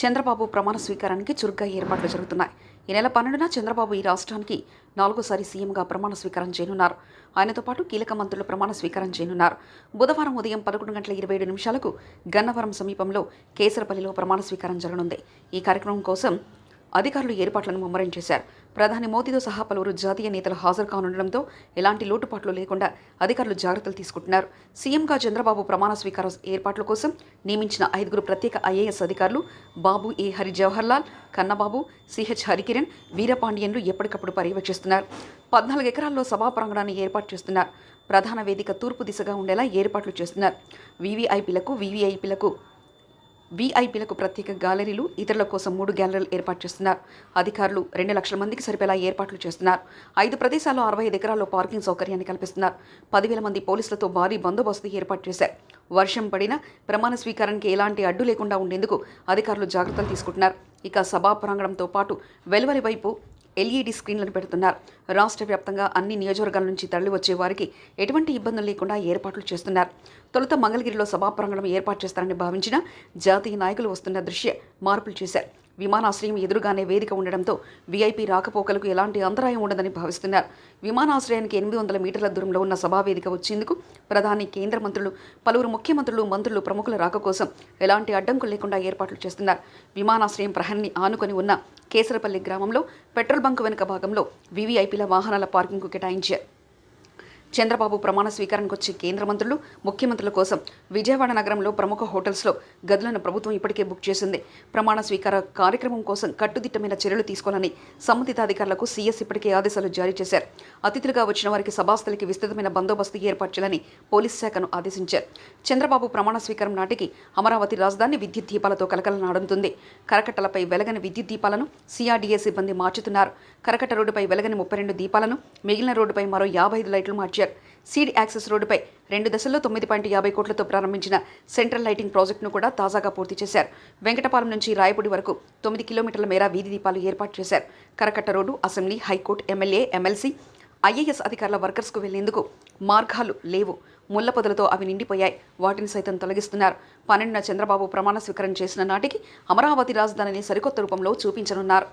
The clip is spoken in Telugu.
చంద్రబాబు ప్రమాణ స్వీకారానికి చురుగ్గా ఏర్పాట్లు జరుగుతున్నాయి. ఈ నెల పన్నెండున చంద్రబాబు ఈ రాష్ట్రానికి నాలుగోసారి సీఎంగా ప్రమాణ స్వీకారం చేయనున్నారు. ఆయనతో పాటు కీలక మంత్రులు ప్రమాణ స్వీకారం చేయనున్నారు. బుధవారం ఉదయం పదకొండు గంటల ఇరవై ఏడు నిమిషాలకు గన్నవరం సమీపంలో కేసరపల్లిలో ప్రమాణ స్వీకారం జరగనుంది. ఈ కార్యక్రమం కోసం అధికారులు ఏర్పాట్లను ముమ్మరం చేశారు. ప్రధాని మోదీతో సహా పలువురు జాతీయ నేతలు హాజరు కానుండడంతో ఎలాంటి లోటుపాట్లు లేకుండా అధికారులు జాగ్రత్తలు తీసుకుంటున్నారు. సీఎంగా చంద్రబాబు ప్రమాణ స్వీకార ఏర్పాట్ల కోసం నియమించిన ఐదుగురు ప్రత్యేక ఐఏఎస్ అధికారులు బాబు ఏ. హరి జవహర్లాల్ కన్నబాబు సిహెచ్ హరికిరణ్ వీరపాండియన్లు ఎప్పటికప్పుడు పర్యవేక్షిస్తున్నారు. పద్నాలుగు ఎకరాల్లో సభా ప్రాంగణాన్ని ఏర్పాటు చేస్తున్నారు. ప్రధాన వేదిక తూర్పు దిశగా ఉండేలా ఏర్పాట్లు చేస్తున్నారు. వీవీఐపీలకు వీవీఐపీలకు వీఐపీలకు ప్రత్యేక గ్యాలరీలు ఇతరుల కోసం మూడు గ్యాలరీలు ఏర్పాటు చేస్తున్నారు. అధికారులు రెండు లక్షల మందికి సరిపేలా ఏర్పాట్లు చేస్తున్నారు. ఐదు ప్రదేశాల్లో అరవై ఐదు ఎకరాల్లో పార్కింగ్ సౌకర్యాన్ని కల్పిస్తున్నారు. పదివేల మంది పోలీసులతో భారీ బందోబస్తు ఏర్పాటు చేశారు. వర్షం పడిన ప్రమాణ స్వీకారానికి ఎలాంటి అడ్డు లేకుండా ఉండేందుకు అధికారులు జాగ్రత్తలు తీసుకుంటున్నారు. ఇక సభా ప్రాంగణంతో పాటు వెలువరి వైపు ఎల్ఈడి స్క్రీన్లను పెడుతున్నారు. రాష్ట్ర వ్యాప్తంగా అన్ని నియోజకవర్గాల నుంచి తరలివచ్చే వారికి ఎటువంటి ఇబ్బందులు లేకుండా ఏర్పాట్లు చేస్తున్నారు. తొలుత మంగళగిరిలో సభా ప్రాంగణం ఏర్పాటు చేస్తారని భావించిన జాతీయ నాయకులు వస్తున్న దృశ్య మార్పులు చేశారు. విమానాశ్రయం ఎదురుగానే వేదిక ఉండడంతో వీఐపీ రాకపోకలకు ఎలాంటి అంతరాయం ఉండదని భావిస్తున్నారు. విమానాశ్రయానికి ఎనిమిది వందల మీటర్ల దూరంలో ఉన్న సభా వేదిక వచ్చేందుకు ప్రధాని కేంద్ర మంత్రులు పలువురు ముఖ్యమంత్రులు మంత్రులు ప్రముఖుల రాక కోసం ఎలాంటి అడ్డంకులు లేకుండా ఏర్పాట్లు చేస్తున్నారు. విమానాశ్రయం ప్రహరిని ఆనుకొని ఉన్న కేసరపల్లి గ్రామంలో పెట్రోల్ బంక్ వెనుక భాగంలో వీవీఐపీల వాహనాల పార్కింగ్కు కేటాయించారు. చంద్రబాబు ప్రమాణ స్వీకారానికి వచ్చే కేంద్ర మంత్రులు ముఖ్యమంత్రుల కోసం విజయవాడ నగరంలో ప్రముఖ హోటల్స్లో గదులను ప్రభుత్వం ఇప్పటికే బుక్ చేసింది. ప్రమాణ స్వీకార కార్యక్రమం కోసం కట్టుదిట్టమైన చర్యలు తీసుకోవాలని సంబంధిత అధికారులకు సీఎస్ ఇప్పటికే ఆదేశాలు జారీ చేశారు. అతిథులుగా వచ్చిన వారికి సభాస్థలికి విస్తృతమైన బందోబస్తు ఏర్పాటు చేయాలని పోలీస్ శాఖను ఆదేశించారు. చంద్రబాబు ప్రమాణ స్వీకారం నాటికి అమరావతి రాజధాని విద్యుత్ దీపాలతో కలకలనాడుతుంది కరకట్టలపై వెలగని విద్యుత్ దీపాలను సిఆర్డీఏ సిబ్బంది మార్చుతున్నారు. కరకట్ట రోడ్డుపై వెలగని ముప్పై రెండు దీపాలను మిగిలిన రోడ్డుపై మరో యాభై ఐదు లైట్లు మార్చారు. సీడ్ యాక్సెస్ రోడ్డుపై రెండు దశల్లో తొమ్మిది పాయింట్ యాభై కోట్లతో ప్రారంభించిన సెంట్రల్ లైటింగ్ ప్రాజెక్టును కూడా తాజాగా పూర్తి చేశారు. వెంకటపాలెం నుంచి రాయపూడి వరకు తొమ్మిది కిలోమీటర్ల మేర వీధి దీపాలు ఏర్పాటు చేశారు. Karakatta road assembly high court MLA MLC IAS అధికారుల వర్కర్స్కు వెళ్ళేందుకు మార్గాలు లేవు. ముళ్ళ పొదలతో అవి నిండిపోయాయి. వాటిని సైతం తొలగిస్తున్నారు. పన్నెండున చంద్రబాబు ప్రమాణ స్వీకారం చేసిన నాటికి అమరావతి రాజధానిని సరికొత్త రూపంలో చూపించనున్నారు.